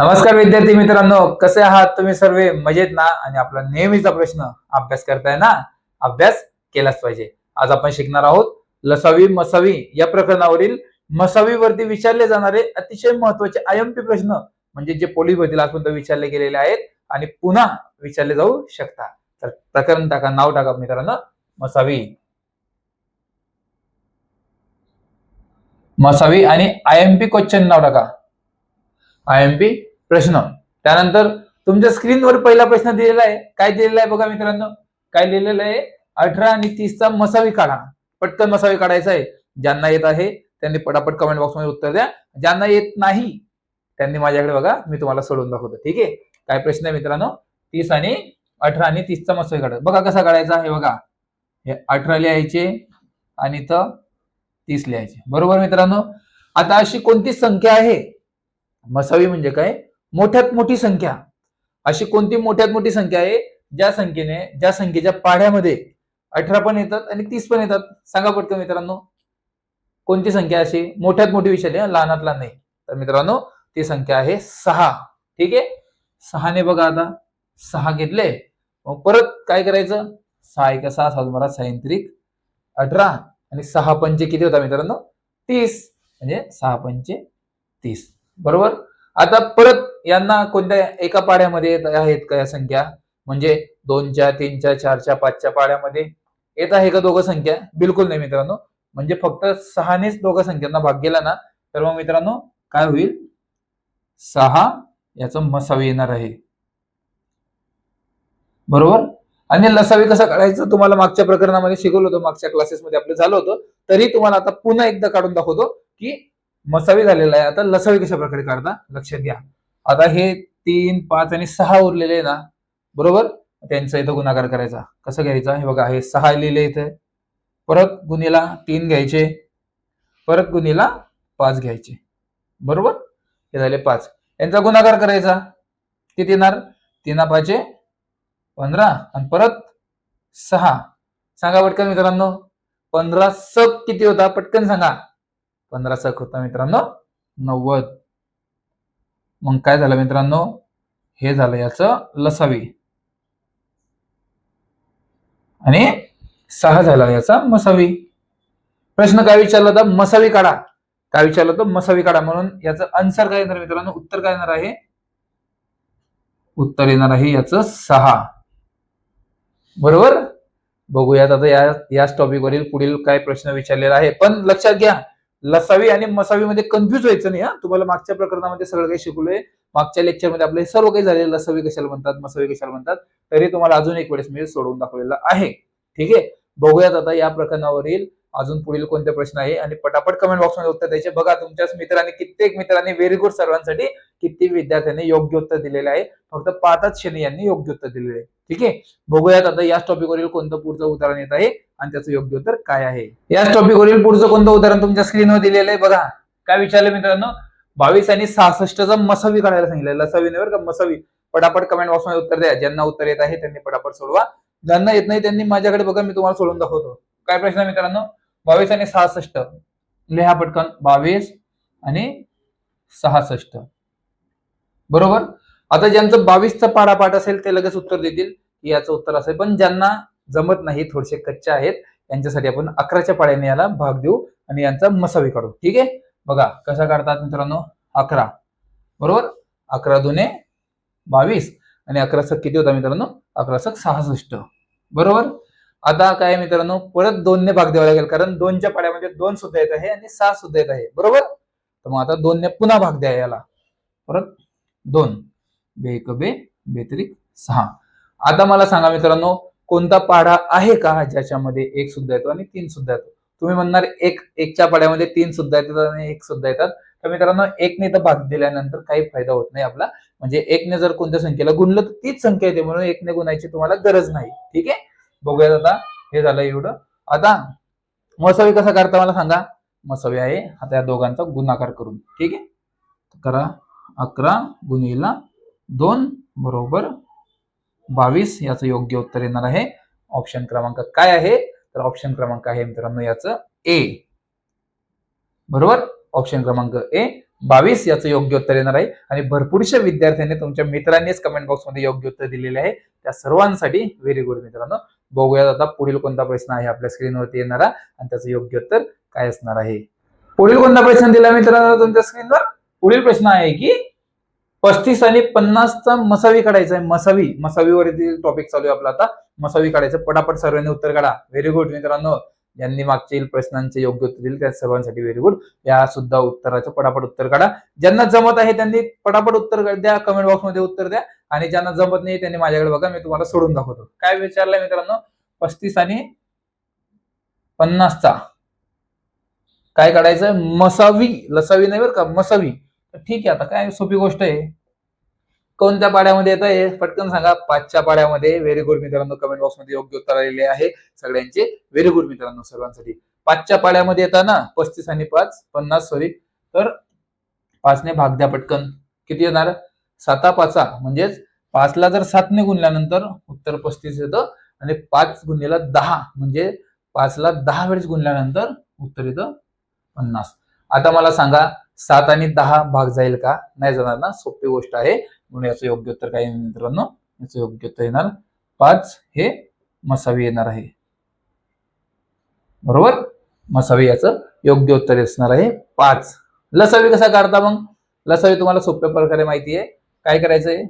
नमस्कार विद्यार्थी मित्रांनो कसे आहात तुम्ही सर्व? मजेत ना? आणि आपला नेहमीचा प्रश्न अभ्यास करताय ना? अभ्यास केलाच पाहिजे. आज आपण शिकणार आहोत लसावी मसावी या प्रकरणावरील मसावीवरती विचारले जाणारे अतिशय महत्त्वाचे आयमपी प्रश्न म्हणजे जे पोलीस भरतीला आजपर्यंत विचारले गेलेले आहेत आणि पुन्हा विचारले जाऊ शकता. तर प्रकरण टाका नाव टाका मित्रांनो. मसावी. मसावी आणि आयएमपी क्वेश्चन नाव टाका. आयएमपी प्रश्न. त्यानंतर तुमच्या स्क्रीनवर पहिला प्रश्न दिलेला आहे. काय दिलेला आहे बघा मित्रांनो? काय लिहिलेलं आहे? अठरा आणि तीसचा मसावी काढा. पटकन मसावी काढायचा आहे. ज्यांना येत आहे त्यांनी पटापट कमेंट बॉक्समध्ये उत्तर द्या. ज्यांना येत नाही त्यांनी माझ्याकडे बघा मी तुम्हाला सोडून दाखवतो. ठीक आहे? काय प्रश्न आहे मित्रांनो? तीस आणि अठरा आणि तीसचा मसावी काढा. बघा कसा काढायचा हे बघा. हे अठरा लिहायचे आणि तर तीस लिहायचे. बरोबर मित्रांनो? आता अशी कोणती संख्या आहे? मसावी म्हणजे काय? मोठ्यात मोठी संख्या. अशी कोणती मोठ्यात मोठी संख्या आहे? ज्या संख्येने ज्या संख्येच्या पाढ्यामध्ये अठरा पण येतात आणि तीस पण येतात. सांगा पटकन मित्रांनो. कोणती संख्या अशी? मोठ्यात मोठी विषय लहानात लहान नाही. तर मित्रांनो ती संख्या आहे सहा. ठीक आहे? सहाने बघा आता. सहा घेतले. मग परत काय करायचं? सहा एक सहा सात बारा सायंत्रिक अठरा. आणि सहा पंचे किती होता मित्रांनो? तीस. म्हणजे सहा पंचे तीस. बरोबर? आता परत यांना कोणत्या एका पाड्यामध्ये येत आहेत का या संख्या? म्हणजे दोनच्या तीनच्या चारच्या पाचच्या पाड्यामध्ये येत आहे का दोघं संख्या? बिलकुल नाही मित्रांनो. म्हणजे फक्त सहानेच दोघं संख्यांना भाग गेला ना तर मग मित्रांनो काय होईल? सहा याचं मसावी येणार आहे. बरोबर? आणि लसावी कसं काढायचं? तुम्हाला मागच्या प्रकरणामध्ये शिकवलं होतं मागच्या क्लासेसमध्ये आपलं झालं होतं. तरी तुम्हाला आता पुन्हा एकदा काढून दाखवतो की मसावी झालेला आहे. आता लसावी कशा प्रकारे काढता? लक्षात घ्या. आता हे तीन पाच आणि सहा उरलेले आहे ना बरोबर? त्यांचा इथं गुणाकार करायचा. कसं घ्यायचा? हे बघा हे सहा लिहिले इथे. परत गुन्हेला तीन घ्यायचे. परत गुन्हेला पाच घ्यायचे. बरोबर? हे झाले पाच. यांचा गुणाकार करायचा. किती येणार? तीना पाचे पंधरा. आणि परत सहा. सांगा पटकन मित्रांनो. पंधरा सक किती होता? पटकन सांगा. पंधरा सक होता मित्रांनो. नव्वद. मग काय झालं मित्रांनो? हे झालं याचं लसावी. आणि सहा झाला याचा मसावी. प्रश्न काय विचारला होता मसावी काढा. काय विचारलं होतं मसावी काढा. म्हणून याचं आन्सर काय येणार मित्रांनो? उत्तर काय येणार आहे? उत्तर येणार आहे याचं सहा. बरोबर? बघूयात आता या याच टॉपिक वरील पुढील काय प्रश्न विचारलेला आहे. पण लक्षात घ्या लसावी आणि मसावीमध्ये कन्फ्युज व्हायचं नाही हा. तुम्हाला मागच्या प्रकरणामध्ये सगळं काही शिकवलंय. मागच्या लेक्चरमध्ये आपलं हे सर्व काही झालेलं लसावी कशाला म्हणतात मसावी कशाला म्हणतात तरी तुम्हाला अजून एक वेळेस मी सोडवून दाखवलेलं आहे. ठीक आहे? बघूयात आता या प्रकरणावरील अजून पुढील कोणते प्रश्न आहे आणि पटापट कमेंट बॉक्समध्ये उत्तर द्यायचे. बघा तुमच्याच मित्रांनी कित्येक मित्रांनी व्हेरी गुड सर्वांसाठी किती विद्यार्थ्यांनी योग्य उत्तर दिलेलं आहे. फक्त पाचच शनी यांनी योग्य उत्तर दिलेलं आहे. ठीक आहे? बघूयात आता याच टॉपिकवरील कोणतं पुढचं उदाहरण येत आहे आणि त्याचं योग्य उत्तर काय आहे. याच टॉपिकवरील पुढचं कोणतं उदाहरण तुमच्या स्क्रीनवर दिलेलं आहे बघा. काय विचारलं मित्रांनो? बावीस आणि सहासष्टचा मसावी काढायला सांगितलं लसावी नाही का मसावी. पटापट कमेंट बॉक्समध्ये उत्तर द्या. ज्यांना उत्तर येत आहे त्यांनी पटापट सोडवा. ज्यांना येत नाही त्यांनी माझ्याकडे बघा मी तुम्हाला सोडून दाखवतो. काय प्रश्न मित्रांनो? बावीस आणि सहासष्ट. लिहा पटकन. बावीस आणि सहासष्ट. बरोबर? आता ज्यांचं बावीसचा पाडापाठ असेल ते लगेच उत्तर देतील की याचं उत्तर असेल पण ज्यांना जमत नाही थोडेसे कच्चे आहेत यांच्यासाठी आपण अकराच्या पाड्याने याला भाग देऊ आणि यांचा मसावी काढू. ठीक आहे? बघा कसा काढतात मित्रांनो? अकरा. बरोबर? अकरा दुने बावीस. आणि अकरा सक किती होता मित्रांनो? अकरा सक सहासष्ट. बरोबर? आता काय मित्रांनो? परत दोनने भाग द्यावा लागेल कारण दोनच्या पाड्यामध्ये दोन सुद्धा येत आहे आणि सहा सुद्धा येत आहे. बरोबर? तर मग आता दोनने पुन्हा भाग द्या याला. परत दोन. बे बे बेतरिक सहा. आता मला सांगा मित्रांनो कोणता पाढा आहे का ज्याच्यामध्ये एक सुद्धा येतो आणि तीन सुद्धा येतो? तुम्ही म्हणणार एक एकच्या पाड्यामध्ये तीन सुद्धा येतात आणि एक सुद्धा येतात. तर मित्रांनो एकने तर भाग दिल्यानंतर काही फायदा होत नाही आपला. म्हणजे एकने जर कोणत्या संख्येला गुणलं तर तीच संख्या येते. म्हणून एकने गुणायची तुम्हाला गरज नाही. ठीक आहे? बघूयात आता. हे झालं एवढं. आता मसावी कसा करता मला सांगा? मसावी आहे. आता या दोघांचा गुणाकार करून. ठीक आहे? करा. अकरा गुणिला दोन बरोबर बावीस याचं योग्य उत्तर येणार आहे. ऑप्शन क्रमांक काय आहे? तर ऑप्शन क्रमांक आहे मित्रांनो याचं ए बरोबर? ऑप्शन क्रमांक ए बावीस याचं योग्य उत्तर येणार आहे. आणि भरपूरशा विद्यार्थ्यांनी तुमच्या मित्रांनीच कमेंट बॉक्समध्ये योग्य उत्तर दिलेले आहे. त्या सर्वांसाठी व्हेरी गुड मित्रांनो. बघूयात आता पुढील कोणता प्रश्न आहे आपल्या स्क्रीनवरती येणारा. आणि त्याचं योग्य उत्तर काय असणार आहे? पुढील कोणता प्रश्न दिला मित्रांनो तुमच्या स्क्रीनवर पुढील प्रश्न आहे की पस्तीस आणि पन्नासचा मसावी काढायचा आहे. मसावी मसावीवरती टॉपिक चालू आहे आपला आता. मसावी काढायचं. पटापट सर्वांनी उत्तर काढा. व्हेरी गुड मित्रांनो. यांनी मागच्या प्रश्नांचे योग्य उत्तर दिले. त्या सर्वांसाठी व्हेरी गुड या सुद्धा उत्तराचं पटापट उत्तर काढा. ज्यांना जमत आहे त्यांनी पटापट उत्तर द्या. कमेंट बॉक्समध्ये उत्तर द्या. आणि ज्यांना जमत नाही त्यांनी माझ्याकडे बघा. मी तुम्हाला सोडून दाखवतो. काय विचारलंय मित्रांनो? पस्तीस आणि पन्नासचा. काय काढायचं मसावी. लसावी नाही बरं का? मसावी. ठीक आहे आता काय सोपी गोष्ट आहे. कोणत्या पाड्यामध्ये येत आहे पटकन सांगा. पाचच्या पाड्यामध्ये व्हेरी गुड मित्रांनो कमेंट बॉक्समध्ये योग्य उत्तर आलेले आहे. सगळ्यांचे व्हेरी गुड मित्रांनो सर्वांसाठी. पाचच्या पाड्यामध्ये येताना पस्तीस आणि पाच पन्नास सॉरी तर पाचने भाग द्या पटकन. किती येणार? साता पाचा. म्हणजेच पाचला जर सातने गुणल्यानंतर उत्तर पस्तीस येतं आणि पाच गुणलेला दहा. म्हणजे पाचला दहा वेळेस गुणल्यानंतर उत्तर येतं पन्नास. आता मला सांगा सात आणि दहा भाग जाईल का? नाही जाणार ना? सोपी गोष्ट आहे. म्हणून याचं योग्य उत्तर काय मित्रांनो? याचं योग्य उत्तर येणार पाच. हे मसावी येणार आहे. बरोबर? मसावी याचं योग्य उत्तर असणार आहे. पाच. लसावी कसा काढता मग? लसावी तुम्हाला सोप्या प्रकारे माहिती आहे. काय करायचंय?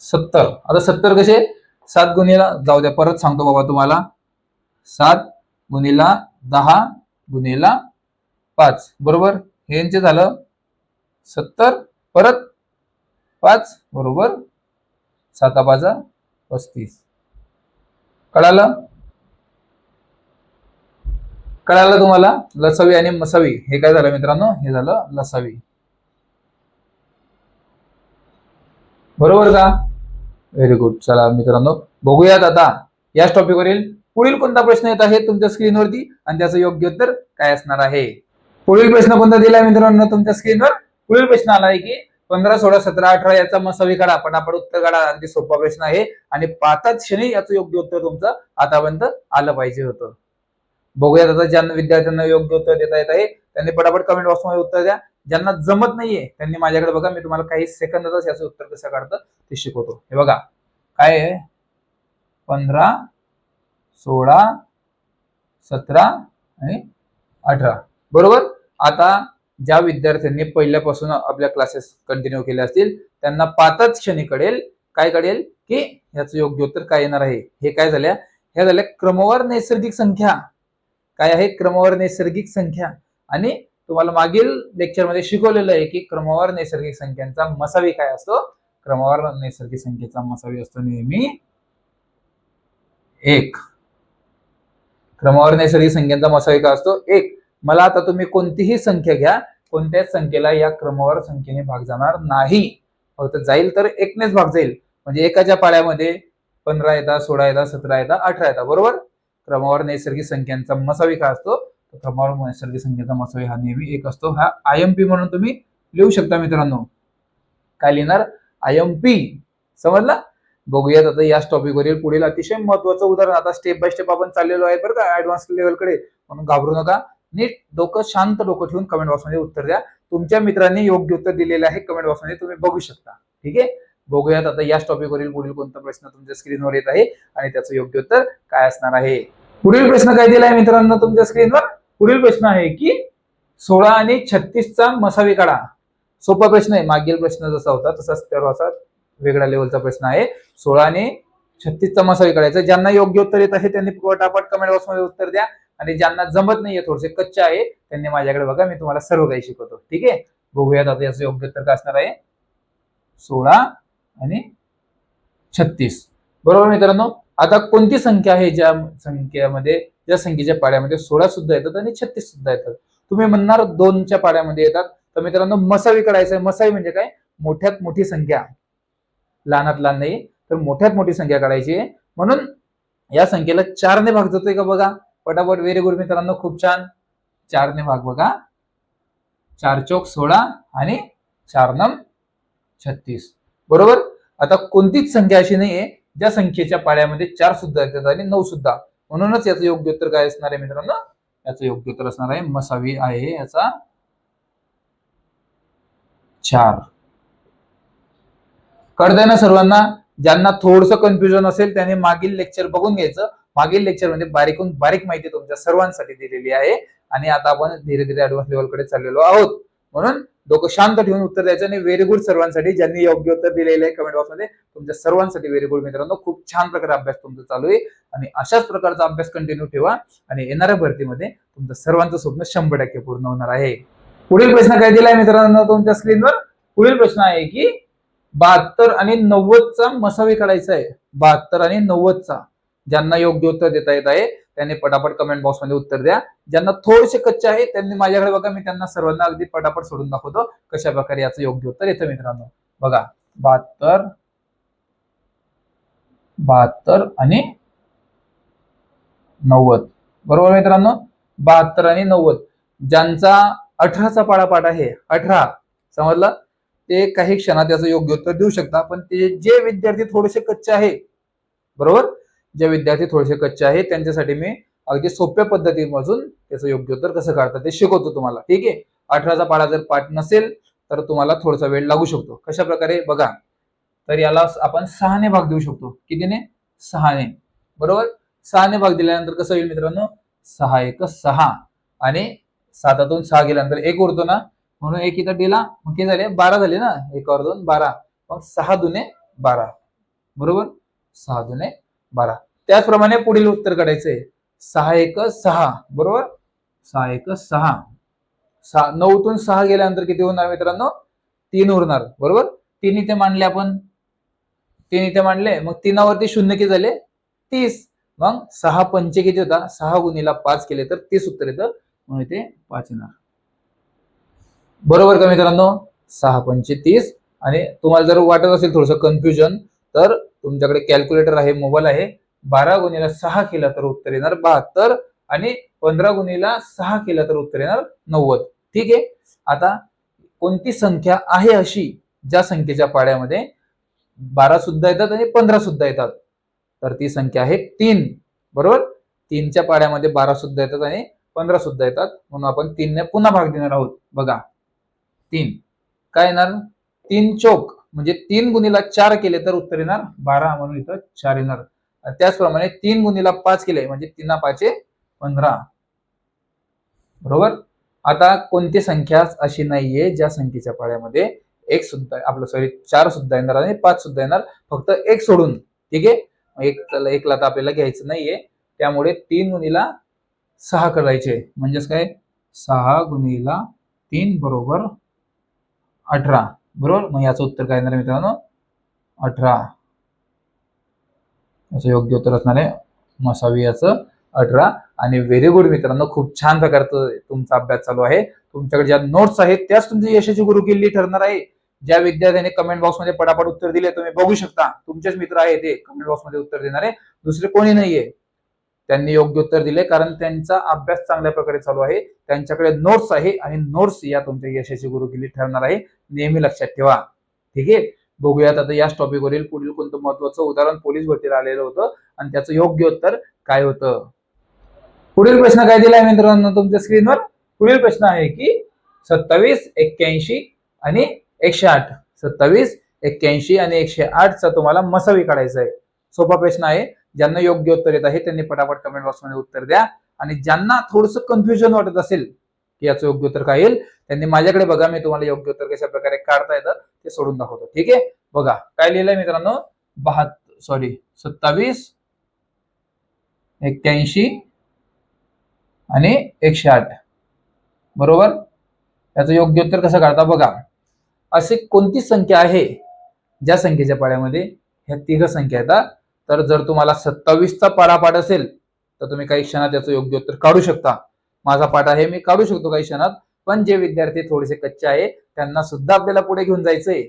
सत्तर. आता सत्तर कसे? सात गुन्हेला जाऊ द्या परत सांगतो बाबा तुम्हाला. सात गुन्हेला दहा गुन्हेला पाच. बरोबर? हे यांचे झालं सत्तर. परत पाच. बरोबर? साता पाचा पस्तीस. कळालं? कळालं तुम्हाला? लसावी आणि मसावी. हे काय झालं मित्रांनो? हे झालं लसावी. बरोबर का? व्हेरी गुड चला मित्रांनो बघूयात आता. याच टॉपिकवरील पुढील कोणता प्रश्न येत आहे तुमच्या स्क्रीनवरती आणि त्याचं योग्य उत्तर काय असणार आहे? पुढील प्रश्न कोणता दिलाय मित्रांनो तुमच्या स्क्रीनवर? पुढील प्रश्न आलाय की पंधरा सोळा सतरा अठरा याचा मसावी काढा पटापट उत्तर काढा. अगदी सोपा प्रश्न आहे. आणि पाचच क्षणी याचं योग्य उत्तर तुमचं आतापर्यंत आलं पाहिजे होतं. बघूयात आता ज्यांना विद्यार्थ्यांना योग्य उत्तर देता येत आहे त्यांनी पटापट कमेंट बॉक्समध्ये उत्तर द्या. ज्यांना जमत नाहीये त्यांनी माझ्याकडे बघा मी तुम्हाला काही सेकंदातच याचं उत्तर कसं काढतं ते शिकवतो. हे बघा. काय आहे? पंधरा सोळा सतरा आणि अठरा. बरोबर? आता ज्या विद्यार्थ्यांनी पहिल्यापासून आपल्या क्लासेस कंटिन्यू केले असतील त्यांना पाचच क्षणी कळेल. काय कळेल? की याचं योग्य उत्तर काय येणार आहे? हे काय झाल्या? ह्या झाल्या क्रमवार नैसर्गिक संख्या. काय आहे? क्रमवार नैसर्गिक संख्या. आणि तुम्हाला मागील लेक्चरमध्ये शिकवलेलं आहे की क्रमवार नैसर्गिक संख्यांचा मसावी काय असतो? क्रमवार नैसर्गिक संख्येचा मसावी असतो नेहमी एक. क्रमवार नैसर्गिक संख्यांचा मसावी काय असतो? एक. मला आता तुम्ही कोणतीही संख्या घ्या कोणत्याच संख्येला या क्रमवार संख्येने भाग जाणार नाही. फक्त जाईल तर एकनेच भाग जाईल. म्हणजे एकाच्या पाळ्यामध्ये पंधरा येतात सोळा येतात सतरा येतात अठरा येतात. बरोबर? क्रमवार नैसर्गिक संख्यांचा मसावी काय असतो क्रमवार नैसर्गिक संख्येचा मसावी हा नेहमी एक असतो. हा आय एम पी म्हणून तुम्ही लिहू शकता मित्रांनो. काय लिहिणार? आय एम पी समजला? बघूयात आता याच टॉपिकवरील पुढील अतिशय महत्वाचं उदाहरण. आता स्टेप बाय स्टेप आपण चाललेलो आहे बरं का ऍडव्हान्स लेवलकडे म्हणून घाबरू नका. नीट डोकं शांत डोकं ठेवून कमेंट बॉक्समध्ये उत्तर द्या. तुमच्या मित्रांनी योग्य उत्तर दिलेलं आहे कमेंट बॉक्समध्ये तुम्ही बघू शकता. ठीक आहे? बघूयात आता याच टॉपिकवरील पुढील कोणता प्रश्न तुमच्या स्क्रीनवर येत आहे आणि त्याचं योग्य उत्तर काय असणार आहे? पुढील प्रश्न काय दिलाय मित्रांनो तुमच्या स्क्रीनवर पुढील प्रश्न आहे की सोळा आणि छत्तीसचा मसावी काढा. सोपा प्रश्न आहे. मागील प्रश्न जसा होता तसाच असा वेगळ्या लेवलचा प्रश्न आहे. सोळा आणि छत्तीसचा मसावी काढायचा. ज्यांना योग्य उत्तर येत आहे त्यांनी पटापट कमेंट बॉक्समध्ये उत्तर द्या. आणि ज्यांना जमत नाहीये थोडेसे कच्चे आहे त्यांनी माझ्याकडे बघा मी तुम्हाला सर्व काही शिकवतो. ठीक आहे? बघूयात आता याचं योग्य उत्तर काय असणार आहे. सोळा आणि छत्तीस. बरोबर मित्रांनो? आता कोणती संख्या आहे ज्या संख्येमध्ये ज्या संख्येच्या पाड्यामध्ये सोळा सुद्धा येतात आणि छत्तीस सुद्धा येतात? तुम्ही म्हणणार दोनच्या पाड्यामध्ये येतात. तर मित्रांनो मसावी करायचं आहे. मसावी म्हणजे काय? मोठ्यात मोठी संख्या. लहानात लहान नाही. तर मोठ्यात मोठी संख्या काढायची आहे. म्हणून या संख्येला चारने भाग जातोय का बघा? पटापट व्हेरी गुड मित्रांनो. खूप छान. चारने भाग बघा. चार चौक सोळा आणि चार नम छत्तीस. बरोबर? आता कोणतीच संख्या अशी नाहीये ज्या संख्येच्या पाड्यामध्ये चार सुद्धा येतात आणि नऊ सुद्धा. म्हणूनच याचं योग्य उत्तर काय असणार आहे मित्रांनो? याचं योग्य उत्तर असणार आहे मसावी आहे याचा चार. कळतंय ना सर्वांना? ज्यांना थोडस कन्फ्युजन असेल त्याने मागील लेक्चर बघून घ्यायचं. मागील लेक्चरमध्ये बारीकून बारीक माहिती तुमच्या सर्वांसाठी दिलेली आहे. आणि आता आपण धीरे धीरे ऍडव्हान्स लेवलकडे चाललेलो आहोत. म्हणून डोकं शांत ठेवून उत्तर द्यायचं आणि व्हेरी गुड सर्वांसाठी ज्यांनी योग्य उत्तर दिलेलं आहे कमेंट बॉक्समध्ये तुमच्या सर्वांसाठी व्हेरी गुड मित्रांनो खूप छान प्रकारे अभ्यास तुमचा चालू आहे. आणि अशाच प्रकारचा अभ्यास कंटिन्यू ठेवा. आणि येणाऱ्या भरतीमध्ये तुमचं सर्वांचं स्वप्न शंभर टक्के पूर्ण होणार आहे. पुढील प्रश्न काय दिलाय मित्रांनो तुमच्या स्क्रीनवर पुढील प्रश्न आहे की बहात्तर आणि नव्वदचा मसावी काढायचा आहे. बहात्तर आणि नव्वदचा. ज्यांना योग्य उत्तर देता येत आहे त्यांनी पटापट कमेंट बॉक्समध्ये उत्तर द्या. ज्यांना थोडेसे कच्चे आहे त्यांनी माझ्याकडे बघा मी त्यांना सर्वांना अगदी पटापट सोडून दाखवतो कशा प्रकारे याचं योग्य उत्तर येतं मित्रांनो. बघा बहात्तर बहात्तर आणि नव्वद. बरोबर मित्रांनो? बहात्तर आणि नव्वद. ज्यांचा अठराचा पाडापाठ आहे अठरा समजलं? ते काही क्षणात याचं योग्य उत्तर देऊ शकता पण ते जे विद्यार्थी थोडेसे कच्चे आहे बरोबर? जे विद्यार्थी थोडेसे कच्चे आहेत त्यांच्यासाठी मी अगदी सोप्या पद्धतीमधून त्याचं योग्य उत्तर कसं काढतात ते शिकवतो तुम्हाला. ठीक आहे? अठराचा पाडा जर पाठ नसेल तर तुम्हाला थोडासा वेळ लागू शकतो. कशा प्रकारे? बघा. तर याला आपण सहाने भाग देऊ शकतो. कितीने? सहाने. बरोबर? सहाने भाग दिल्यानंतर कसं होईल मित्रांनो? सहा एक सहा. आणि सातातून सहा गेल्यानंतर एक उरतो ना? म्हणून एक इथं दिला मग किती झाले? बारा झाले ना? एकावर दोन बारा. मग सहा दुने बारा. बरोबर? सहा दुने बारा. त्याचप्रमाणे पुढील उत्तर काढायचंय. सहा एक सहा. बरोबर? सहा एक सहा. सहा नऊतून सहा गेल्यानंतर किती होणार मित्रांनो? तीन उरणार. बरोबर? तीन इथे मांडले आपण. तीन इथे मांडले. मग तीनावरती शून्य किती झाले? तीस. मग सहा पंचे किती होता? सहा गुणीला पाच केले तर तीस उत्तर येतं. म्हणून इथे पाच येणार. बरोबर का मित्रांनो? सहा पंचे तीस. आणि तुम्हाला जर वाटत असेल थोडस कन्फ्युजन तर तुमच्याकडे कॅल्क्युलेटर आहे मोबाईल आहे. बारा गुणीला सहा केला तर उत्तर येणार बहात्तर आणि पंधरा गुणीला सहा केला तर उत्तर येणार नव्वद. ठीक आहे? आता कोणती संख्या आहे अशी ज्या संख्येच्या पाड्यामध्ये बारा सुद्धा येतात आणि पंधरा सुद्धा येतात? तर ती संख्या आहे तीन. बरोबर? तीनच्या पाड्यामध्ये बारा सुद्धा येतात आणि पंधरा सुद्धा येतात. म्हणून आपण तीनने पुन्हा भाग देणार आहोत. बघा. तीन. काय येणार? तीन चौक. म्हणजे तीन गुणीला चार केले तर उत्तर येणार बारा म्हणून इथं चार येणार. त्याचप्रमाणे तीन गुणीला पाच केले म्हणजे तीन पाचे पंधरा. बरोबर? आता कोणती संख्या अशी नाहीये ज्या संख्येच्या पाळ्यामध्ये एक सुद्धा आपलं सॉरी चार सुद्धा येणार आणि पाच सुद्धा येणार फक्त एक सोडून. ठीक आहे? एक एकला तर आपल्याला घ्यायचं नाहीये. त्यामुळे तीन गुणीला सहा करायचे. म्हणजेच काय? सहा गुणीला तीन बरोबर अठरा. बरोबर? मग याचं उत्तर काय येणार मित्रांनो? अठरा. याचं योग्य उत्तर असणार आहे. मसावी याचं अठरा. आणि व्हेरी गुड मित्रांनो खूप छान प्रकारचं तुमचा अभ्यास चालू आहे. तुमच्याकडे ज्या नोट्स आहेत त्याच तुमची यशाची गुरु किल्ली ठरणार आहे. ज्या विद्यार्थ्यांनी कमेंट बॉक्समध्ये पटापट उत्तर दिले तुम्ही बघू शकता. तुमचेच मित्र आहे ते कमेंट बॉक्समध्ये उत्तर देणारे. दुसरे कोणी नाहीये. त्यांनी योग्य उत्तर दिले कारण त्यांचा अभ्यास चांगल्या प्रकारे चालू आहे. त्यांच्याकडे नोट्स आहे आणि नोट्स या तुमच्या यशाची गुरुकिल्ली ठरणार आहे. नेहमी लक्षात ठेवा. ठीक आहे? बघूयात आता याच टॉपिक वरील पुढील कोणतं महत्वाचं उदाहरण पोलीस भरतीला आलेलं होतं आणि त्याचं योग्य उत्तर काय होतं? पुढील प्रश्न काय दिलाय मित्रांनो तुमच्या स्क्रीनवर पुढील प्रश्न आहे की सत्तावीस एक्क्याऐंशी आणि एकशे आठ. सत्तावीस एक्क्याऐंशी आणि एकशे आठचा तुम्हाला मसावी काढायचा आहे. सोपा प्रश्न आहे. ज्यांना योग्य उत्तर येत आहे त्यांनी पटापट कमेंट बॉक्समध्ये उत्तर द्या. आणि ज्यांना थोडस कन्फ्युजन वाटत असेल की याचं योग्य उत्तर काय येईल त्यांनी माझ्याकडे बघा मी तुम्हाला योग्य उत्तर कशा प्रकारे काढता येतं ते सोडून दाखवतो. ठीक आहे? बघा काय लिहिलंय मित्रांनो? बहात्तर सॉरी सत्तावीस एक्क्याऐंशी आणि एकशे आठ. बरोबर? याचं योग्य उत्तर कसं काढता बघा. अशी कोणती संख्या आहे? ज्या संख्येच्या पाळ्यामध्ये ह्या तिघ संख्या येतात तर जर तुम्हाला सत्तावीसचा पाडा पाठ असेल तर तुम्ही काही क्षणात याचं योग्य उत्तर काढू शकता. माझा पाठ आहे मी काढू शकतो काही क्षणात पण जे विद्यार्थी थोडेसे कच्चे आहे त्यांना सुद्धा आपल्याला पुढे घेऊन जायचंय.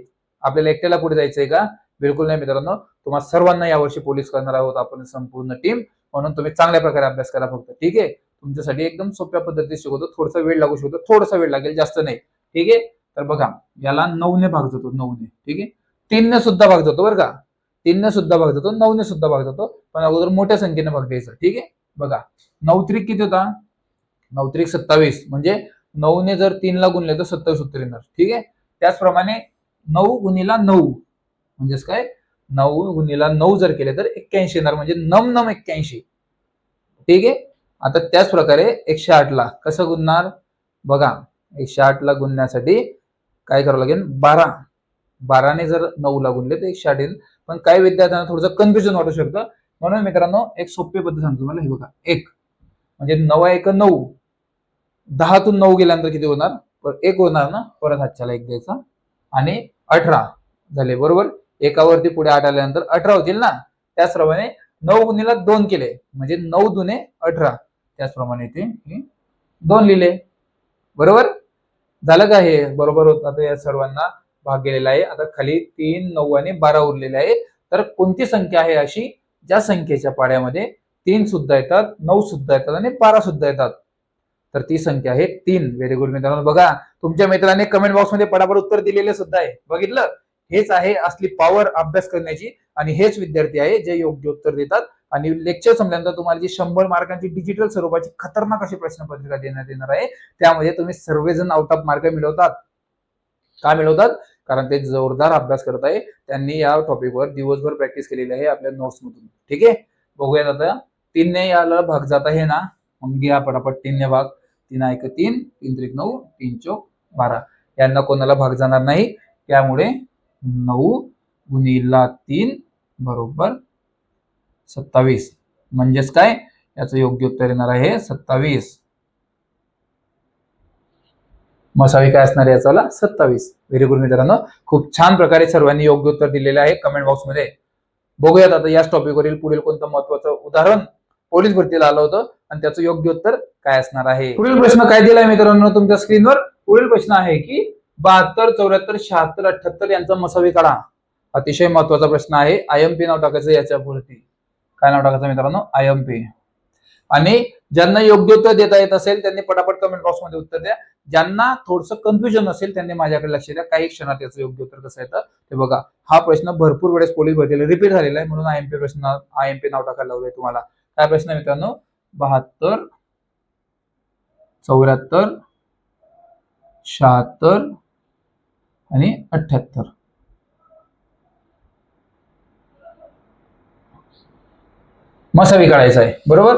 आपल्याला एकट्याला पुढे जायचंय का? बिलकुल नाही मित्रांनो. तुम्हाला सर्वांना यावर्षी पोलीस करणार आहोत आपण संपूर्ण टीम म्हणून तुम्ही चांगल्या प्रकारे अभ्यास करा फक्त. ठीक आहे? तुमच्यासाठी एकदम सोप्या पद्धतीने शिकवतो. थोडासा वेळ लागू शकतो. थोडासा वेळ लागेल जास्त नाही. ठीक आहे? तर बघा याला नऊने भाग जातो नऊने. ठीक आहे? तीनने सुद्धा भाग जातो बरं का? तीनने सुद्धा भाग जातो नऊने सुद्धा भाग जातो. पण अगोदर मोठ्या संख्येने भाग द्यायचा ठीक आहे? बघा नऊ त्रिक किती होता? नऊ त्रिक सत्तावीस म्हणजे नऊने जर तीनला गुणले तर सत्तावीस उत्तर येणार ठीक आहे? त्याचप्रमाणे नऊ गुणीला नऊ म्हणजेच काय? नऊ गुणीला नऊ जर केले तर एक्क्याऐंशी येणार म्हणजे नम नम एक्क्याऐंशी ठीक आहे? आता त्याच प्रकारे एकशे आठला कसं गुणणार? बघा एकशे आठला गुणण्यासाठी काय करावं लागेल? बारा. बाराने जर नऊ ला गुणले तर एकशे आठ येईल. पण काही विद्यार्थ्यांना थोडंसं कन्फ्युजन वाटू शकतं. म्हणून मित्रांनो एक सोपी पद्धत सांगतो तुम्हाला. हे बघा एक. म्हणजे नऊ एक नऊ. दहातून नऊ गेल्यानंतर किती होणार? एक होणार ना? परत हातच्याला एक द्यायचा. आणि अठरा झाले बरोबर? एकावरती पुढे आठ आल्यानंतर अठरा होतील ना? त्याचप्रमाणे नऊ गुणीला दोन केले. म्हणजे नऊ दुने अठरा. त्याचप्रमाणे इथे दोन लिहिले. बरोबर? झालं का हे? बरोबर होत. ना या सर्वांना भाग गेलेला आहे. आता खाली तीन नऊ आणि बारा उरलेले आहे. तर कोणती संख्या आहे अशी? ज्या संख्येच्या पाड्यामध्ये तीन सुद्धा येतात नऊ सुद्धा येतात आणि बारा सुद्धा येतात. तर ती संख्या आहे तीन. व्हेरी गुड मित्रांनो. बघा तुमच्या मित्राने कमेंट बॉक्समध्ये पडापड उत्तर दिलेले सुद्धा आहे. बघितलं? हेच आहे असली पॉवर अभ्यास करण्याची आणि हेच विद्यार्थी आहे जे योग्य उत्तर देतात. आणि लेक्चर संपल्यानंतर तुम्हाला जी शंभर मार्कांची डिजिटल स्वरूपाची खतरनाक अशी प्रश्नपत्रिका देण्यात येणार आहे. त्यामध्ये तुम्ही सर्वजण आउट ऑफ मार्क मिळवतात. का मिळवतात? कारण ते जोरदार अभ्यास करत आहे. त्यांनी या टॉपिकवर दिवसभर प्रॅक्टिस केलेली आहे आपल्या नोट्समधून ठीक आहे? बघूयात आता. तीनने याला भाग जात आहे ना मग घ्या पटापट तीनने भाग. तीन ऐक तीन तीन त्रिक नऊ तीन चौक बारा. यांना कोणाला भाग जाणार नाही? त्यामुळे नऊ गुणिला तीन बरोबर सत्तावीस. म्हणजेच काय? याचं योग्य उत्तर येणार आहे सत्तावीस. मसावी काय असणार आहे याचा सत्तावीस. व्हेरी गुड मित्रांनो. खूप छान प्रकारे सर्वांनी योग्य उत्तर दिलेले आहे कमेंट बॉक्समध्ये बघूयात आता याच टॉपिकवरील पुढील कोणतं महत्वाचं उदाहरण पोलीस भरतीला आलं होतं आणि त्याचं योग्य उत्तर काय असणार आहे? पुढील प्रश्न काय दिलाय मित्रांनो तुमच्या स्क्रीनवर पुढील प्रश्न आहे की बहात्तर चौऱ्याहत्तर शहात्तर अठ्याहत्तर यांचा मसावी काढा. अतिशय महत्त्वाचा प्रश्न आहे. आय एम पी नाव टाकायचं याच्या काय नाव टाकायचं मित्रांनो? आय एम पी आणि ज्यांना योग्य उत्तर देता येत असेल त्यांनी पटापट कमेंट बॉक्समध्ये उत्तर द्या. ज्यांना थोडंसं कन्फ्युजन असेल त्यांनी माझ्याकडे लक्ष द्या. काही क्षणात याचं योग्य उत्तर कसं येतं ते बघा. हा प्रश्न भरपूर वेळेस पोलीस भरतीला रिपीट झालेला आहे. म्हणून आय एम पी प्रश्न आय एम पी नाव टाकायला लावलंय तुम्हाला. काय प्रश्न मित्रांनो? बहात्तर चौऱ्याहत्तर शहात्तर आणि अठ्याहत्तर. मसावी काढायचा आहे. बरोबर?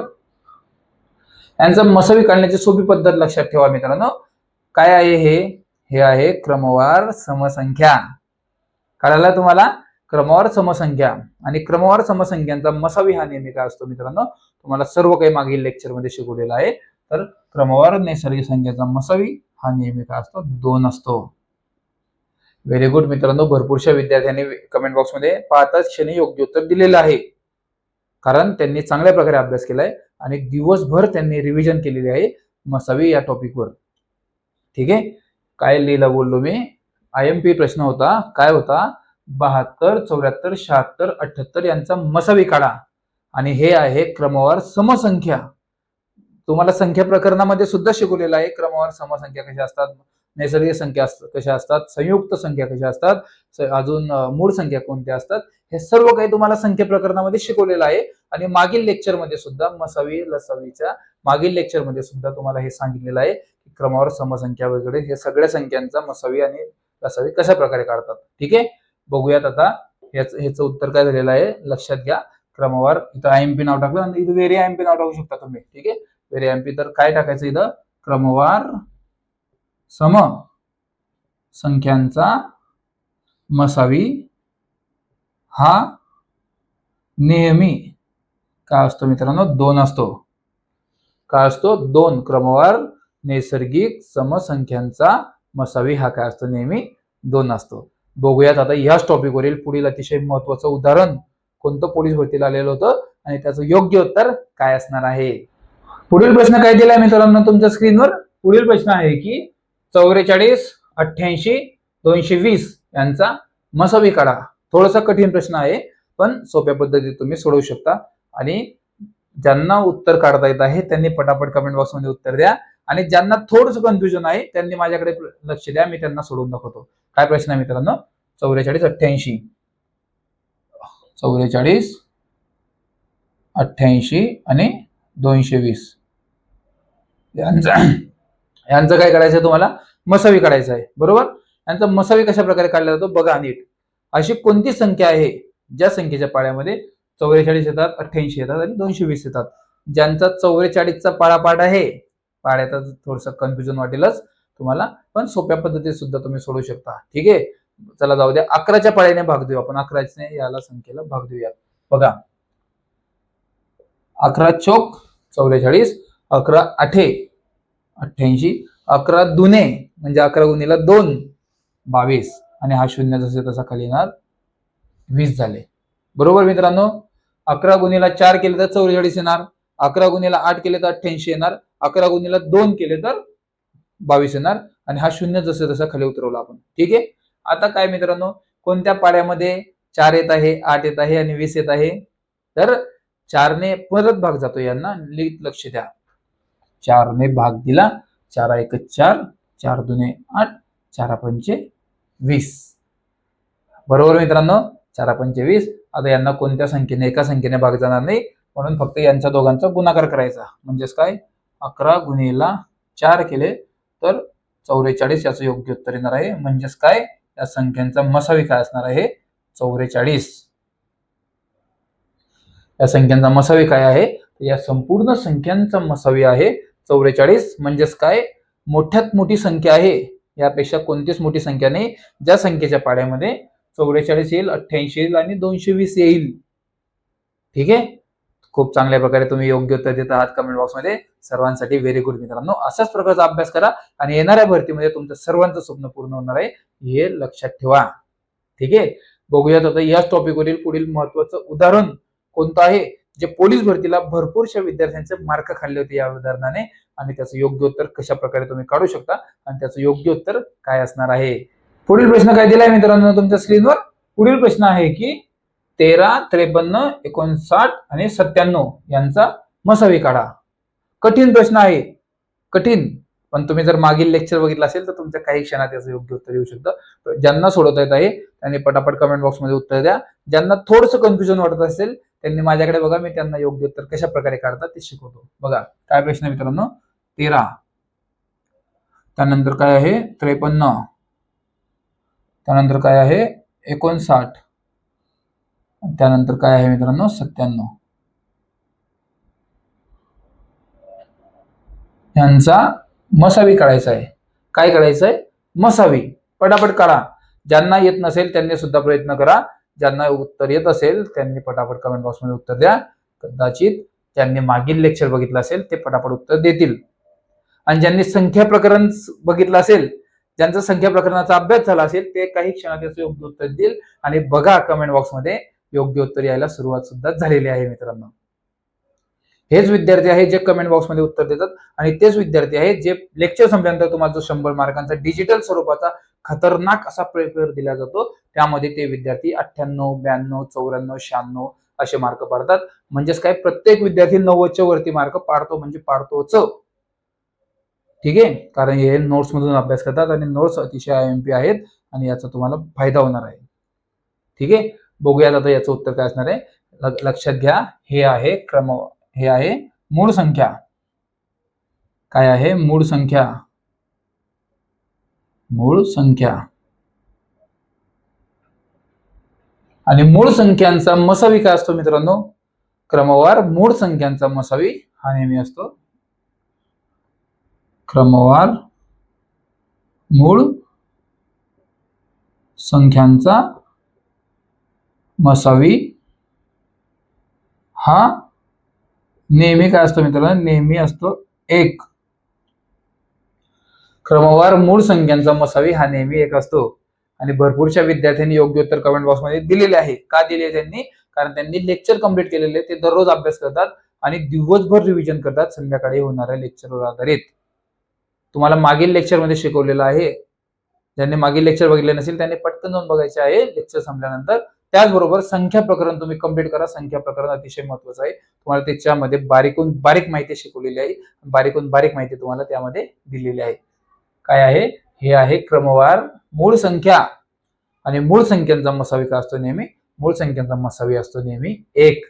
यांचं मसावी काढण्याची सोपी पद्धत लक्षात ठेवा मित्रांनो. काय आहे हे? हे आहे क्रमवार समसंख्या. कळाला तुम्हाला? क्रमवार समसंख्या. आणि क्रमवार समसंख्यांचा मसावी हा नेहमी काय असतो मित्रांनो. तुम्हाला सर्व काही मागील लेक्चरमध्ये शिकवलेला आहे. तर क्रमवार नैसर्गिक संख्येचा मसावी हा नेहमी काय असतो. दोन असतो. व्हेरी गुड मित्रांनो. भरपूरशा विद्यार्थ्यांनी कमेंट बॉक्समध्ये पाहताच क्षणी योग्य उत्तर दिलेलं आहे. कारण त्यांनी चांगल्या प्रकारे अभ्यास केलाय आणि दिवसभर त्यांनी रिव्हिजन केलेली आहे मसावी या टॉपिकवर ठीक आहे? काय लिहिलं बोललो मी? आय एम पी प्रश्न होता. काय होता? बहात्तर चौऱ्याहत्तर शहात्तर अठ्याहत्तर यांचा मसावी काढा. आणि हे आहे क्रमवार समसंख्या. तुम्हाला संख्या प्रकरणामध्ये सुद्धा शिकवलेलं आहे. क्रमवार समसंख्या कशा असतात? नैसर्गिक संख्या कशा असतात? संयुक्त संख्या कशा असतात? अजून मूळ संख्या कोणत्या असतात? हे सर्व काही तुम्हाला संख्या प्रकरणामध्ये शिकवलेलं आहे. आणि मागील लेक्चरमध्ये सुद्धा मसावी लसावीच्या मागील लेक्चरमध्ये सुद्धा तुम्हाला हे सांगितलेलं आहे की क्रमावर समसंख्या वगैरे हे सगळ्या संख्यांचा मसावी आणि लसावी कशा प्रकारे काढतात. ठीक आहे? बघूयात आता. याच ह्याचं उत्तर काय झालेलं आहे? लक्षात घ्या. क्रमवार इथं आय एम पी नाव टाकलं आणि इथं व्हेरी आय एम पी नाव टाकू शकता तुम्ही. ठीक आहे? व्हेरी आय एम पी तर काय टाकायचं इथं? क्रमवार सम संख्यांचा मसावी हा नेहमी काय असतो मित्रांनो? दोन असतो. काय असतो? दोन क्रमवार नैसर्गिक समसंख्यांचा मसावी हा काय असतो? नेहमी दोन असतो. बघूयात आता ह्याच टॉपिकवरील पुढील अतिशय महत्वाचं उदाहरण कोणतं पोलीस भरतीला आलेलं होतं आणि त्याचं योग्य उत्तर काय असणार आहे? पुढील प्रश्न काय दिलाय मित्रांनो तुमच्या स्क्रीनवर पुढील प्रश्न आहे की चौवेचाळीस अठ्ठ्याऐंशी दोनशे वीस यांचा मसावी काढा थोडासा कठीण प्रश्न आहे पण सोप्या पद्धतीत तुम्ही सोडवू शकता. आणि ज्यांना उत्तर काढता येत आहे त्यांनी पटापट कमेंट बॉक्समध्ये उत्तर द्या. आणि ज्यांना थोडंसं कन्फ्युजन आहे त्यांनी माझ्याकडे लक्ष द्या मी त्यांना सोडवून दाखवतो. काय प्रश्न आहे मित्रांनो? चौवेचाळीस अठ्ठ्याऐंशी. चौवेचाळीस अठ्ठ्याऐंशी आणि दोनशे वीस. यांचा यांचं काय करायचं आहे तुम्हाला? मसावी काढायचं आहे. बरोबर? यांचा मसावी कशा प्रकारे काढला जातो? बघा नीट. अशी कोणती संख्या आहे? ज्या संख्येच्या पाळ्यामध्ये चौवेचाळीस येतात अठ्ठ्याऐंशी येतात आणि दोनशे वीस येतात. ज्यांचा चौवेचाळीसचा पाळापाठ आहे पाळ्याचा थोडस कन्फ्युजन वाटेलच. तुम्हाला पण सोप्या पद्धतीत सुद्धा तुम्ही सोडू शकता. ठीक आहे? चला जाऊ द्या. अकराच्या पाळ्याने भाग देऊ आपण. अकराच्या याला संख्येला भाग देऊया बघा. अकरा चौक चौवेचाळीस. अकरा आठे. अठ्ठ्याऐंशी अकरा दुने म्हणजे अकरा गुणीला दोन बावीस. आणि हा शून्य जसे तसा खाली येणार वीस झाले. बरोबर मित्रांनो? अकरा गुणीला चार केले तर चौवेचाळीस येणार. अकरा गुणीला आठ केले तर अठ्ठ्याऐंशी येणार. अकरा गुणीला दोन केले तर बावीस येणार. आणि हा शून्य जसं तसा खाली उतरवला आपण. ठीक आहे? आता काय मित्रांनो? कोणत्या पाड्यामध्ये चार येत आहे आठ येत आहे आणि वीस येत आहे? तर चारने परत भाग जातो यांना. लक्ष द्या. चारने भाग दिला. चार एक चार चार दुने आठ चारा पंचे वीस. बरोबर मित्रांनो? चारा पंचे वीस. आता यांना कोणत्या संख्येने एका संख्येने भाग जाणार नाही? म्हणून फक्त यांच्या दोघांचा गुणाकार करायचा. म्हणजेच काय? अकरा गुन्हेला चार केले तर चौवेचाळीस याचं योग्य उत्तर येणार आहे. म्हणजेच काय? या संख्यांचा मसावी काय असणार आहे? चौवेचाळीस या संख्यांचा मसावी काय आहे? तर या संपूर्ण संख्यांचा मसावी आहे. चौवेचाळीस म्हणजेच काय? मोठ्यात मोठी संख्या आहे. यापेक्षा कोणतीच मोठी संख्या नाही. ज्या संख्येच्या पाड्यामध्ये चौवेचाळीस येईल अठ्ठ्याऐंशी येईल आणि दोनशे वीस येईल. ठीक आहे? खूप चांगल्या प्रकारे तुम्ही योग्य उत्तर देत आहात कमेंट बॉक्समध्ये सर्वांसाठी व्हेरी गुड मित्रांनो. अशाच प्रकारचा अभ्यास करा आणि येणाऱ्या भरतीमध्ये तुमचं सर्वांचं स्वप्न पूर्ण होणार आहे हे लक्षात ठेवा. ठीक आहे? बघूयात आता याच टॉपिकवरील पुढील महत्वाचं उदाहरण कोणतं आहे? जे पोलीस भरतीला भरपूरशा विद्यार्थ्यांचे मार्क खाल्ले होते या उदाहरणाने. आणि त्याचं योग्य उत्तर कशा प्रकारे तुम्ही काढू शकता आणि त्याचं योग्य उत्तर काय असणार आहे? पुढील प्रश्न काय दिलाय मित्रांनो तुमच्या स्क्रीनवर? पुढील प्रश्न आहे की तेरा त्रेपन्न एकोणसाठ आणि सत्त्याण्णव यांचा मसावी काढा. कठीण प्रश्न आहे. कठीण. पण तुम्ही जर मागील लेक्चर बघितलं असेल तर तुमच्या काही क्षणात याचं योग्य उत्तर येऊ शकतं. ज्यांना सोडवता येत आहे त्यांनी पटापट कमेंट बॉक्समध्ये उत्तर द्या. ज्यांना थोडंसं कन्फ्युजन वाटत असेल त्यांनी माझ्याकडे बघा मी त्यांना योग्य उत्तर कशा प्रकारे काढतात ते शिकवतो. बघा काय प्रश्न आहे मित्रांनो? तेरा. त्यानंतर काय आहे? त्रेपन्न. त्यानंतर काय आहे? एकोणसाठ. त्यानंतर काय आहे मित्रांनो? सत्त्याण्णव. यांचा मसावी काढायचा आहे. काय करायचंय आहे? मसावी. पटापट काढा. ज्यांना येत नसेल त्यांनी सुद्धा प्रयत्न करा. ज्यांना उत्तर येत असेल त्यांनी पटापट कमेंट बॉक्समध्ये उत्तर द्या. कदाचित ज्यांनी मागील लेक्चर बघितलं असेल ते पटापट उत्तर देतील. आणि ज्यांनी संख्या प्रकरण बघितलं असेल ज्यांचा संख्या प्रकरणाचा अभ्यास झाला असेल ते काही क्षणात याचं योग्य उत्तर देतील. आणि बघा कमेंट बॉक्समध्ये योग्य उत्तर यायला सुरुवात सुद्धा झालेली आहे मित्रांनो. हेच विद्यार्थी आहेत जे कमेंट बॉक्समध्ये उत्तर देतात. आणि तेच विद्यार्थी आहेत जे लेक्चर संपल्यानंतर तुम्हाला जो शंभर मार्कांचा डिजिटल स्वरूपाचा खतरनाक असा पेपर दिला जातो. त्यामध्ये ते विद्यार्थी अठ्ठ्याण्णव ब्याण्णव चौऱ्याण्णव शहाण्णव असे मार्क पाडतात. म्हणजेच काय? प्रत्येक विद्यार्थी नव्वदच्या वरती मार्क पाडतो म्हणजे पाडतोच. ठीक आहे? कारण हे नोट्स मधून अभ्यास करतात आणि नोट्स अतिशय आय एम पी आहेत आणि याचा तुम्हाला फायदा होणार आहे. ठीक आहे? बघूयात आता याचं उत्तर काय असणार आहे. लक्षात घ्या. हे आहे क्रम हे आहे मूळ संख्या. काय आहे? मूळ संख्या. मूळ संख्या. आणि मूळ संख्यांचा मसावी काय असतो मित्रांनो? क्रमवार मूळ संख्यांचा मसावी हा नेहमी असतो. क्रमवार मूळ संख्यांचा मसावी हा नेहमी काय असतो मित्रांनो? नेहमी असतो एक. क्रमवार मूळ संख्यांचा मसावी हा नेहमी एक असतो. आणि भरपूरशा विद्यार्थ्यांनी योग्य उत्तर कमेंट बॉक्समध्ये दिलेले आहे. का दिले त्यांनी? कारण त्यांनी लेक्चर कंप्लीट केलेले ते दररोज अभ्यास करतात आणि दिवसभर रिव्हिजन करतात. संध्याकाळी होणाऱ्या लेक्चरवर आधारित. तुम्हाला मागील लेक्चरमध्ये शिकवलेलं आहे. ज्यांनी मागील लेक्चर बघितले नसेल त्यांनी पटकन जाऊन बघायचे आहे. लेक्चर संपल्यानंतर त्याचबरोबर संख्या प्रकरण तुम्ही कंप्लीट करा. संख्या प्रकरण अतिशय महत्वाचं आहे. तुम्हाला त्याच्यामध्ये बारीकून बारीक माहिती शिकवलेली आहे. बारीकून बारीक माहिती तुम्हाला त्यामध्ये दिलेली आहे. काय आहे? हे आहे क्रमवार मूळ संख्या. आणि मूळ संख्यांचा मसावी काय असतो नेहमी. मूळ संख्यांचा मसावी असतो नेहमी एक.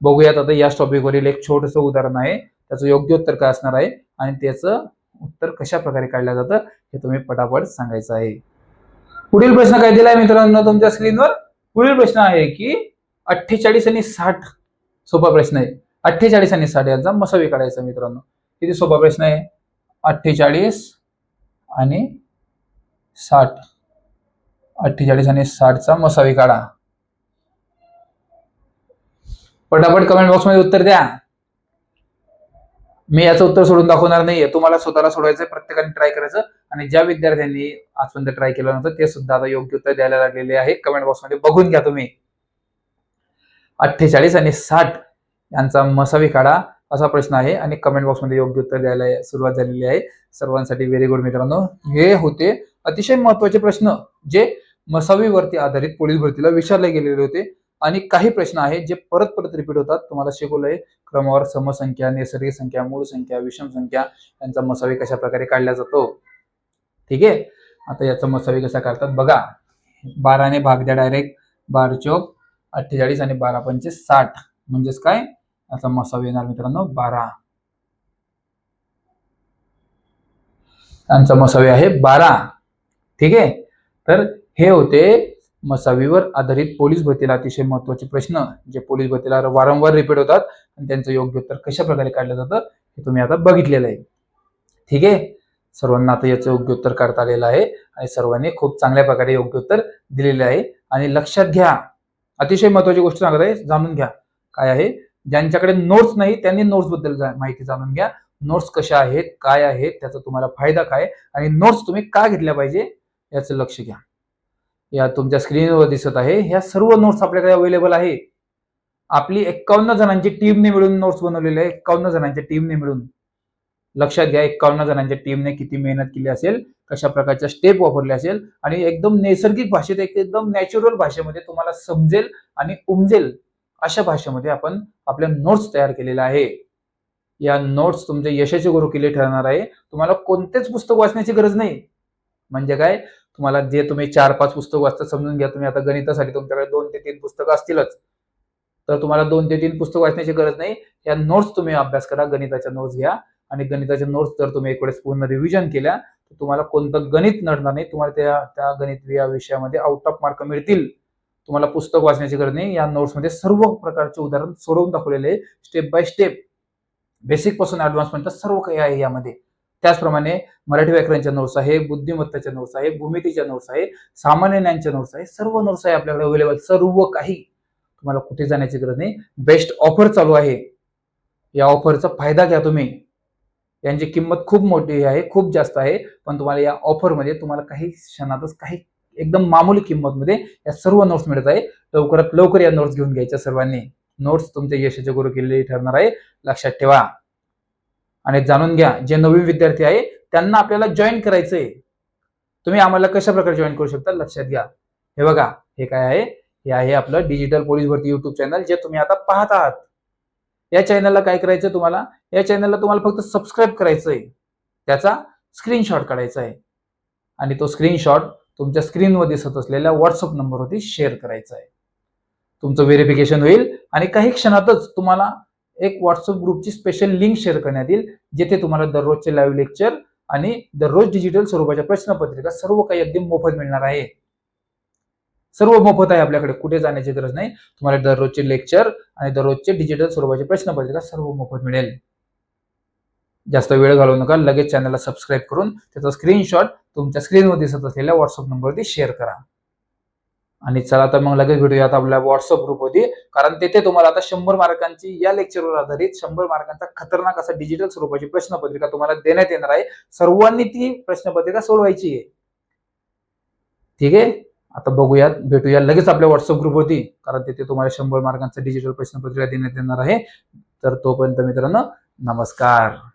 बघूयात आता याच टॉपिकवरील एक छोटस उदाहरण आहे. त्याचं योग्य उत्तर काय असणार आहे? आणि त्याचं उत्तर कशा प्रकारे काढलं जातं? हे तुम्ही पटापट सांगायचं आहे. पुढील प्रश्न काय दिलाय मित्रांनो तुमच्या स्क्रीनवर? पुढील प्रश्न आहे की अठ्ठेचाळीस आणि साठ सोपा प्रश्न आहे. अठ्ठेचाळीस आणि साठ यांचा मसावी काढायचा मित्रांनो. किती सोपा प्रश्न आहे? अठ्ठेचाळीस आणि साठ. अठ्ठेचाळीस आणि साठचा मसावी काढा. पटापट कमेंट बॉक्समध्ये उत्तर द्या. मी याचं उत्तर सोडून दाखवणार नाहीये. तुम्हाला स्वतःला सोडवायचं प्रत्येकाने ट्राय करायचं. आणि ज्या विद्यार्थ्यांनी आजपर्यंत ट्राय केलं नव्हतं ते सुद्धा आता योग्य उत्तर द्यायला लागलेले आहे. कमेंट बॉक्समध्ये बघून घ्या तुम्ही. अठ्ठेचाळीस आणि साठ यांचा मसावी काढा असा प्रश्न आहे आणि कमेंट बॉक्समध्ये योग्य उत्तर द्यायला सुरुवात झालेली आहे. सर्वांसाठी व्हेरी गुड मित्रांनो. हे होते अतिशय महत्त्वाचे प्रश्न जे मसावीवरती आधारित पोलीस भरतीला विचारले गेलेले होते. आणि काही प्रश्न आहेत जे परत परत रिपीट होतात. तुम्हाला शिकवलंय क्रमवार समसंख्या नैसर्गिक संख्या मूळ संख्या विषम संख्या यांचा मसावी कशा प्रकारे काढला जातो? ठीक आहे? आता याचा मसावी कसा काढतात? बघा. बाराने भाग द्या डायरेक्ट बार चौक अठ्ठेचाळीस आणि बारा पंचे साठ. म्हणजेच काय? याचा मसावी येणार मित्रांनो बारा. त्यांचा मसावी आहे बारा. ठीक आहे? तर हे होते मसावीवर आधारित पोलीस भरतीला अतिशय महत्त्वाचे प्रश्न जे पोलीस भरतीला वारंवार रिपीट होतात आणि त्यांचं योग्य उत्तर कशा प्रकारे काढलं जातं हे तुम्ही आता बघितलेलं आहे. ठीक आहे? सर्वांना आता याचं योग्य उत्तर काढता आलेलं आहे आणि सर्वांनी खूप चांगल्या प्रकारे योग्य उत्तर दिलेले आहे. आणि लक्षात घ्या अतिशय महत्वाची गोष्ट सांगत आहे जाणून घ्या काय आहे. ज्यांच्याकडे नोट्स नाही त्यांनी नोट्सबद्दल माहिती जाणून घ्या. नोट्स कशा आहेत काय आहेत त्याचा तुम्हाला फायदा काय आणि नोट्स तुम्ही का घेतल्या पाहिजे याचं लक्ष घ्या. या तुमच्या स्क्रीनवर दिसत आहे ह्या सर्व नोट्स आपल्याकडे अवेलेबल आहे. आपली एक्कावन्न जणांची टीमने मिळून नोट्स बनवलेले आहे एक्कावन्न जणांच्या टीमने मिळून. लक्षात घ्या एक्कावन्न जणांच्या टीमने किती मेहनत केली असेल कशा प्रकारच्या स्टेप वापरले असेल आणि एकदम नैसर्गिक भाषेत एक- एकदम नॅचरल भाषेमध्ये तुम्हाला समजेल आणि उमजेल अशा भाषेमध्ये आपण आपल्या नोट्स तयार केलेल्या आहे. या नोट्स तुमचे यशाचे गुरु किल्ले ठरणार आहे. तुम्हाला कोणतेच पुस्तक वाचण्याची गरज नाही. म्हणजे काय? तुम्हाला जे तुम्ही चार पाच पुस्तक वाचता समजून घ्या. तुम्ही आता गणितासाठी तुमच्याकडे दोन ते तीन पुस्तकं असतीलच. तर तुम्हाला दोन ते तीन पुस्तक वाचण्याची गरज नाही. या नोट्स तुम्ही अभ्यास करा. गणिताच्या नोट्स घ्या. आणि गणिताच्या नोट्स जर तुम्ही एक वेळेस पूर्ण रिव्हिजन केल्या तर तुम्हाला कोणतं गणित नडणार नाही. तुम्हाला त्या त्या गणित या विषयामध्ये आउट ऑफ मार्क मिळतील. तुम्हाला पुस्तक वाचण्याची गरज नाही. या नोट्समध्ये सर्व प्रकारचे उदाहरण सोडवून दाखवलेले स्टेप बाय स्टेप बेसिकपासून पासून सर्व काही आहे यामध्ये. त्याचप्रमाणे मराठी व्याकरणच्या नोट्स आहे बुद्धिमत्ताच्या नोट्स आहे भूमितीच्या नोट्स आहे सामान्य ज्ञानच्या नोट्स आहे सर्व नोट्स आहे आपल्याकडे अवेलेबल सर्व काही. तुम्हाला कुठे जाण्याची गरज नाही. बेस्ट ऑफर चालू आहे. या ऑफरचा फायदा घ्या तुम्ही. यांची किंमत खूप मोठी आहे खूप जास्त आहे. पण तुम्हाला या ऑफरमध्ये तुम्हाला काही क्षणातच काही एकदम मामूली किंमतमध्ये या सर्व नोट्स मिळत आहे. लवकरात लवकर या नोट्स घेऊन घ्यायच्या सर्वांनी. नोट्स तुमचे यशाचे गुरु किल्ले ठरणार आहे. लक्षात ठेवा. आणि जाणून घ्या जे नवीन विद्यार्थी आहे त्यांना आपल्याला जॉईन आहे तुम्ही आम्हाला कशा प्रकारे जॉईन करू शकता लक्षात घ्या. हे बघा हे काय आहे? हे आहे आपलं डिजिटल पोलीस भरती युट्यूब चॅनल जे तुम्ही आता पाहत आहात. या चॅनलला काय करायचं तुम्हाला? या चॅनलला तुम्हाला फक्त सबस्क्राईब आहे त्याचा स्क्रीनशॉट काढायचा आहे. आणि तो स्क्रीनशॉट तुमच्या स्क्रीनवर दिसत असलेल्या व्हॉट्सअप नंबरवरती शेअर करायचा आहे. तुमचं व्हेरिफिकेशन होईल. आणि काही क्षणातच तुम्हाला एक व्हॉट्सअप ग्रुपची स्पेशल लिंक शेअर करण्यात येईल जिथे तुम्हाला दररोजचे लाईव्ह लेक्चर आणि दररोज डिजिटल स्वरूपाच्या प्रश्नपत्रिका सर्व काही अगदी मोफत मिळणार आहे. सर्व मोफत आहे आपल्याकडे कुठे जाण्याची गरज नाही. तुम्हाला दररोजचे लेक्चर आणि दररोजचे डिजिटल स्वरूपाचे प्रश्नपत्रिका सर्व मोफत मिळेल. जास्त वेळ घालवू नका लगेच चॅनलला सबस्क्राईब करून त्याचा स्क्रीनशॉट तुमच्या स्क्रीनवर दिसत असलेल्या व्हॉट्सअप नंबरवरती शेअर करा. आणि चला तर मग लगेच भेटूयात आपल्या व्हॉट्सअप ग्रुपवरती कारण तेथे तुम्हाला आता शंभर मार्कांची या लेक्चरवर आधारित शंभर मार्कांचा खतरनाक असा डिजिटल स्वरूपाची प्रश्नपत्रिका तुम्हाला देण्यात येणार आहे. सर्वांनी ती प्रश्नपत्रिका सोडवायची आहे. ठीक आहे? आता बघूयात भेटूया लगेच आपल्या व्हॉट्सअप ग्रुपवरती कारण तिथे तुम्हाला शंभर मार्कांचा डिजिटल प्रश्नपत्रिका देण्यात येणार आहे. तर तोपर्यंत मित्रांनो नमस्कार.